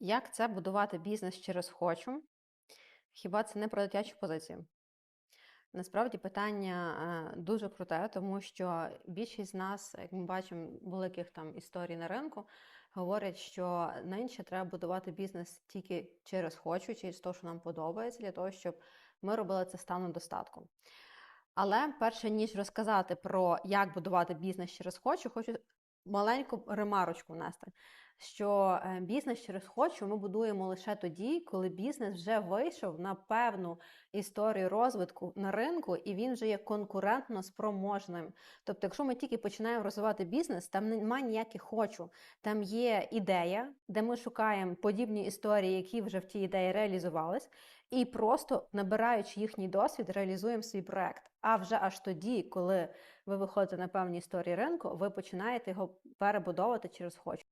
Як це будувати бізнес через хочу? Хіба це не про дитячу позицію? Насправді питання е, дуже круте, тому що більшість з нас, як ми бачимо, великих там історій на ринку, говорять, що нинче треба будувати бізнес тільки через хочу, через те, що нам подобається, для того, щоб ми робили це станом достатку. Але перше ніж розказати про як будувати бізнес через хочу, хочу маленьку ремарочку внести. Що е, бізнес через хочу ми будуємо лише тоді, коли бізнес вже вийшов на певну історію розвитку на ринку, і він вже є конкурентно спроможним. Тобто, якщо ми тільки починаємо розвивати бізнес, там немає ніяких хочу. Там є ідея, де ми шукаємо подібні історії, які вже в тій ідеї реалізувались, і просто набираючи їхній досвід, реалізуємо свій проект. А вже аж тоді, коли ви виходите на певні історії ринку, ви починаєте його перебудовувати через хочу.